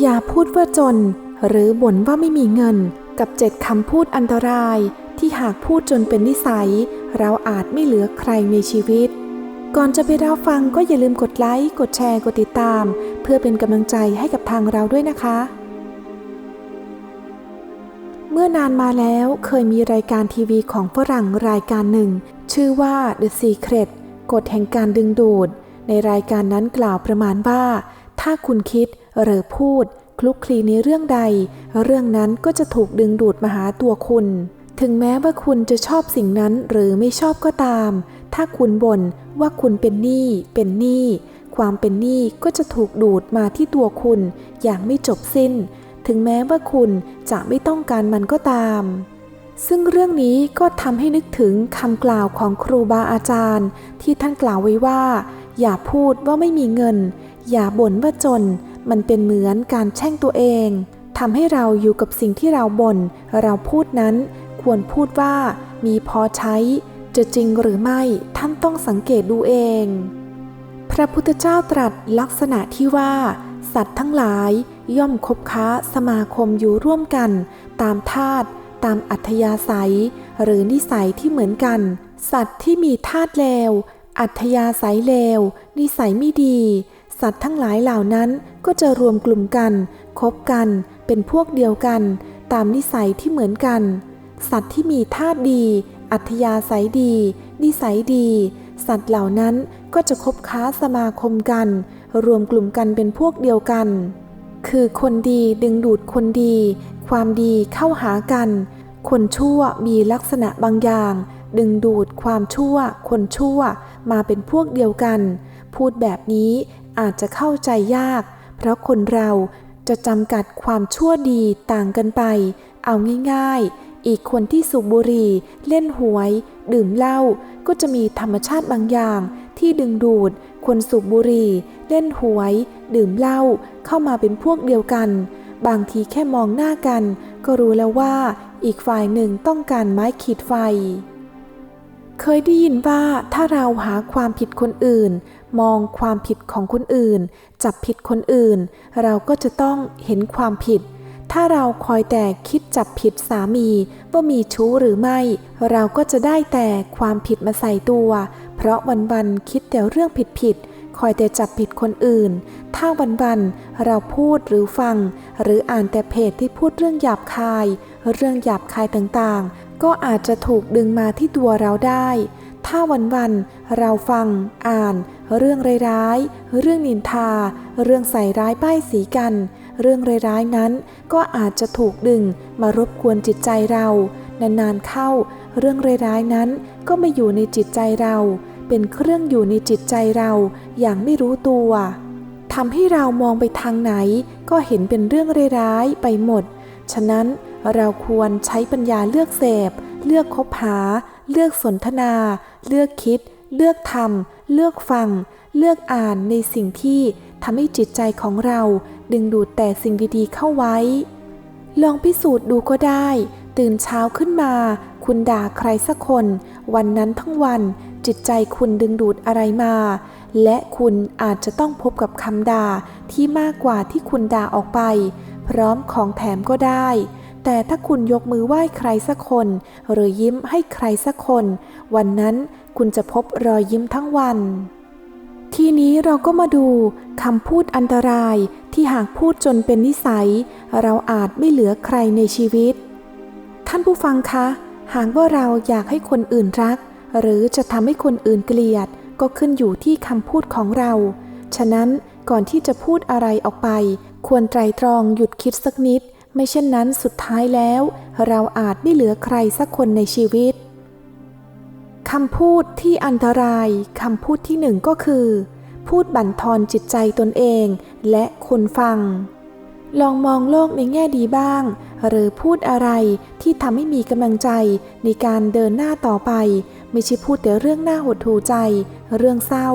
อย่าพูดว่าจน หรือบ่นว่าไม่มีเงิน กับเจ็ดคำพูดอันตราย ที่หากพูดจนเป็นนิสัย เราอาจไม่เหลือใครในชีวิต ก่อนจะไปรับฟังก็อย่าลืมกดไลค์กดแชร์กดติดตาม เพื่อเป็นกำลังใจให้กับทางเราด้วยนะคะ เมื่อนานมาแล้วเคยมีรายการทีวีของฝรั่งรายการหนึ่ง ชื่อว่า The Secret กฎแห่งการดึงดูด ในรายการนั้นกล่าวประมาณว่า ถ้าคุณคิด หรือพูดคลุกคลีในเรื่องใด เรื่องนั้นก็จะถูกดึงดูดมาหาตัวคุณ ถึงแม้ว่าคุณจะชอบสิ่งนั้นหรือไม่ชอบก็ตาม ถ้าคุณบ่นว่าคุณเป็นหนี้เป็นหนี้ความเป็นหนี้ก็จะถูกดูดมาที่ตัวคุณอย่างไม่จบสิ้น ถึงแม้ว่าคุณจะไม่ต้องการมันก็ตาม ซึ่งเรื่องนี้ก็ทำให้นึกถึงคำกล่าวของครูบาอาจารย์ ที่ท่านกล่าวไว้ว่า อย่าพูดว่าไม่มีเงิน อย่าบ่นว่าจน มันเป็นเหมือนการแช่งตัวเองทำให้เราอยู่กับสิ่งที่เราบน่นเราพูดนั้น ควรพูดว่ามีพอใช้ จะจริงหรือไม่ท่านต้องสังเกตดูเอง พระพุทธเจ้าตรัสลักษณะที่ว่า สัตว์ทั้งหลายย่อมคบค้าสมาคมอยู่ร่วมกัน ตามธาตุตามอัธยาศัย หรือนิสัยที่เหมือนกัน สัตว์ที่มีธาตุเลว อัธยาศัยเลว นิสัยไม่ดี สัตว์ทั้งหลายเหล่านั้นก็จะรวมกลุ่มกัน คบกัน เป็นพวกเดียวกัน ตามนิสัยที่เหมือนกัน สัตว์ที่มีธาตุดี อัธยาศัยดี นิสัยดี สัตว์เหล่านั้นก็จะคบค้าสมาคมกัน รวมกลุ่มกันเป็นพวกเดียวกัน คือคนดีดึงดูดคนดี ความดีเข้าหากัน คนชั่วมีลักษณะบางอย่าง ดึงดูดความชั่ว คนชั่วมาเป็นพวกเดียวกัน พูดแบบนี้ อาจจะเข้าใจยาก เพราะคนเราจะจำกัดความชั่วดีต่างกันไป เอาง่ายๆ อีกคนที่สูบบุหรี่เล่นหวย ดื่มเหล้าก็จะมีธรรมชาติบางอย่าง ที่ดึงดูด คนสูบบุหรี่ เล่นหวย ดื่มเหล้าเข้ามาเป็นพวกเดียวกัน บางทีแค่มองหน้ากัน ก็รู้แล้วว่า อีกฝ่ายหนึ่งต้องการไม้ขีดไฟ เคยได้ยินว่าถ้าเราหาความผิดคนอื่น มองความผิดของคนอื่น จับผิดคนอื่น เราก็จะต้องเห็นความผิด ถ้าเราคอยแต่คิดจับผิดสามีว่ามีชู้หรือไม่ เราก็จะได้แต่ความผิดมาใส่ตัว เพราะวันๆคิดแต่เรื่องผิดๆคอยแต่จับผิดคนอื่น ถ้าวันๆเราพูดหรือฟัง หรืออ่านแต่เพจที่พูดเรื่องหยาบคาย เรื่องหยาบคายต่างๆ ก็อาจจะถูกดึงมาที่ตัวเราได้ ถ้าวันๆเราฟังอ่าน เรื่องร้ายๆเรื่องนินทา เรื่องใส่ร้ายป้ายสีกัน เรื่องร้ายๆนั้นก็อาจจะถูกดึงมารบกวนจิตใจเรา นานๆเข้า เรื่องร้ายๆนั้นก็ไม่อยู่ในจิตใจเรา เป็นเครื่องอยู่ในจิตใจเราอย่างไม่รู้ตัวทำให้เรามองไปทางไหน ก็เห็นเป็นเรื่องร้ายๆไปหมด ฉะนั้นเราควรใช้ปัญญาเลือกเสพ เลือกคบหา เลือกสนทนา เลือกคิด เลือกทำ เลือกฟัง เลือกอ่านในสิ่งที่ทำให้จิตใจของเราดึงดูดแต่สิ่งดีๆเข้าไว้ ลองพิสูจน์ดูก็ได้ ตื่นเช้าขึ้นมา คุณด่าใครสักคน วันนั้นทั้งวันจิตใจคุณดึงดูดอะไรมา และคุณอาจจะต้องพบกับคำด่าที่มากกว่าที่คุณด่าออกไป พร้อมของแถมก็ได้ แต่ถ้าคุณยกมือไหว้ใครสักคน หรือยิ้มให้ใครสักคน วันนั้นคุณจะพบรอยยิ้มทั้งวัน ทีนี้เราก็มาดูคำพูดอันตรายที่หากพูดจนเป็นนิสัย เราอาจไม่เหลือใครในชีวิต ท่านผู้ฟังคะ หากว่าเราอยากให้คนอื่นรัก หรือจะทำให้คนอื่นเกลียด ก็ขึ้นอยู่ที่คำพูดของเรา ฉะนั้นก่อนที่จะพูดอะไรออกไป ควรไตรตรองหยุดคิดสักนิด ไม่เช่นนั้นสุดท้ายแล้ว เราอาจไม่เหลือใครสักคนในชีวิตคำพูดที่อันตรายคำพูดที่หนึ่งก็คือ พูดบั่นทอนจิตใจตนเองและคนฟัง ลองมองโลกในแง่ดีบ้าง หรือพูดอะไรที่ทำให้มีกำลังใจในการเดินหน้าต่อไป ไม่ใช่พูดแต่เรื่องหน้าหดหูใจ เรื่องเศร้า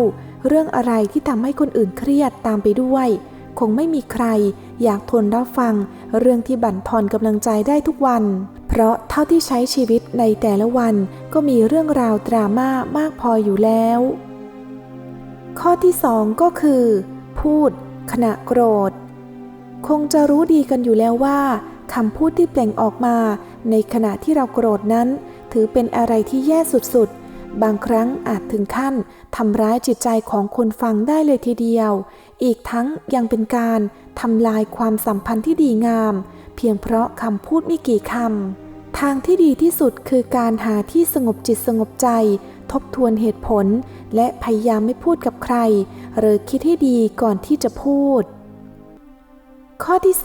เรื่องอะไรที่ทำให้คนอื่นเครียดตามไปด้วย คงไม่มีใคร อยากทนรับฟังเรื่องที่บั่นทอนกำลังใจได้ทุกวัน เพราะเท่าที่ใช้ชีวิตในแต่ละวันก็มีเรื่องราวดราม่ามากพออยู่แล้ว ข้อที่สองก็คือ พูด ขณะโกรธ คงจะรู้ดีกันอยู่แล้วว่าคำพูดที่เปล่งออกมา ในขณะที่เราโกรธนั้น ถือเป็นอะไรที่แย่สุดๆบางครั้งอาจถึงขั้นทำร้ายจิตใจของคนฟังได้เลยทีเดียว อีกทั้งยังเป็นการทำลายความสัมพันธ์ที่ดีงาม เพียงเพราะคำพูดไม่กี่คำ ทางที่ดีที่สุดคือการหาที่สงบจิตสงบใจ ทบทวนเหตุผล และพยายามไม่พูดกับใคร หรือคิดให้ดีก่อนที่จะพูด ข้อที่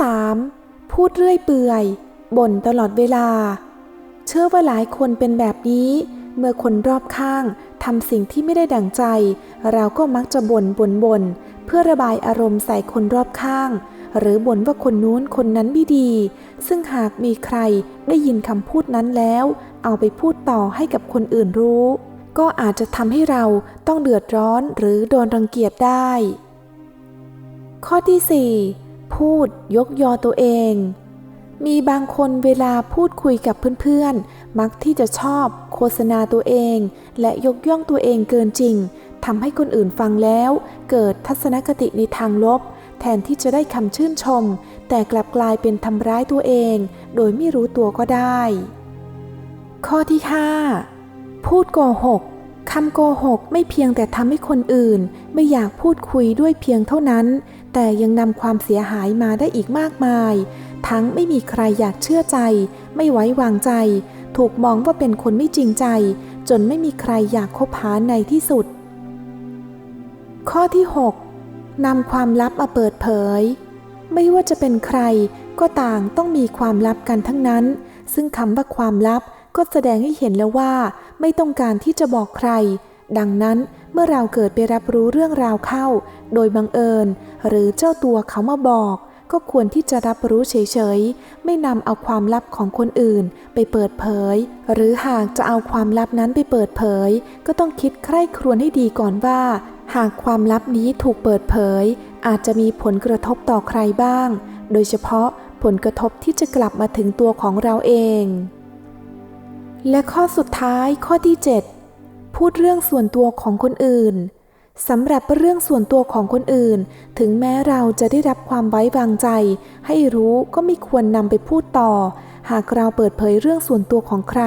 3 พูดเรื่อยเปื่อยบ่นตลอดเวลา เชื่อว่าหลายคนเป็นแบบนี้ เมื่อคนรอบข้างทำสิ่งที่ไม่ได้ดั่งใจ เราก็มักจะบ่นบ่นบ่น เพื่อระบายอารมณ์ใส่คนรอบข้าง หรือบ่นว่าคนนู้นคนนั้นไม่ดี ซึ่งหากมีใครได้ยินคำพูดนั้นแล้ว เอาไปพูดต่อให้กับคนอื่นรู้ ก็อาจจะทำให้เราต้องเดือดร้อนหรือโดนรังเกียจได้ ข้อที่ 4 พูดยกยอตัวเองมีบางคนเวลาพูดคุยกับเพื่อนๆ มักที่จะชอบ โฆษณาตัวเอง และยกย่องตัวเองเกินจริง ทำให้คนอื่นฟังแล้ว เกิดทัศนคติในทางลบ แทนที่จะได้คำชื่นชม แต่กลับกลายเป็นทำร้ายตัวเอง โดยไม่รู้ตัวก็ได้ ข้อที่ 5 พูดโกหกคำโกหกไม่เพียงแต่ทำให้คนอื่น ไม่อยากพูดคุยด้วยเพียงเท่านั้น แต่ยังนำความเสียหายมาได้อีกมากมาย ทั้งไม่มีใครอยากเชื่อใจ ไม่ไว้วางใจ ถูกมองว่าเป็นคนไม่จริงใจ จนไม่มีใครอยากคบหาในที่สุด ข้อที่ 6นำความลับมาเปิดเผย ไม่ว่าจะเป็นใครก็ต่างต้องมีความลับกันทั้งนั้น ซึ่งคำว่าความลับก็แสดงให้เห็นแล้วว่า ไม่ต้องการที่จะบอกใคร ดังนั้นเมื่อเราเกิดไปรับรู้เรื่องราวเข้า โดยบังเอิญ หรือเจ้าตัวเขามาบอก ก็ควรที่จะรับรู้เฉยๆ ไม่นำเอาความลับของคนอื่นไปเปิดเผย หรือหากจะเอาความลับนั้นไปเปิดเผย ก็ต้องคิดใคร่ครวญให้ดีก่อนว่า หากความลับนี้ถูกเปิดเผย อาจจะมีผลกระทบต่อใครบ้าง โดยเฉพาะผลกระทบที่จะกลับมาถึงตัวของเราเอง และข้อสุดท้ายข้อที่ 7 พูดเรื่องส่วนตัวของคนอื่นสำหรับเรื่องส่วนตัวของคนอื่น ถึงแม้เราจะได้รับความไว้วางใจ ให้รู้ก็ไม่ควรนำไปพูดต่อ หากเราเปิดเผยเรื่องส่วนตัวของใคร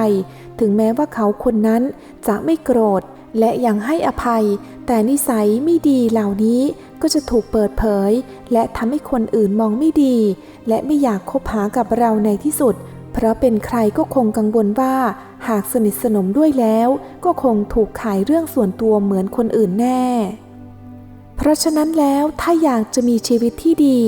ถึงแม้ว่าเขาคนนั้นจะไม่โกรธ และยังให้อภัย แต่นิสัยไม่ดีเหล่านี้ก็จะถูกเปิดเผย และทำให้คนอื่นมองไม่ดี และไม่อยากคบหากับเราในที่สุด เพราะเป็นใครก็คงกังวลว่า หากสนิทสนมด้วยแล้ว ก็คงถูกขายเรื่องส่วนตัวเหมือนคนอื่นแน่ เพราะฉะนั้นแล้วถ้าอยากจะมีชีวิตที่ดี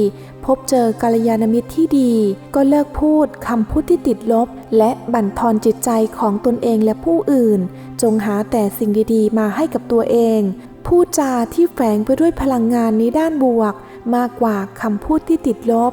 พบเจอกัลยาณมิตรที่ดี ก็เลิกพูดคำพูดที่ติดลบ และบั่นทอนจิตใจของตนเองและผู้อื่น จงหาแต่สิ่งดีๆ มาให้กับตัวเองพูดจาที่แฝงไปด้วยพลังงานในด้านบวก มากกว่าคำพูดที่ติดลบ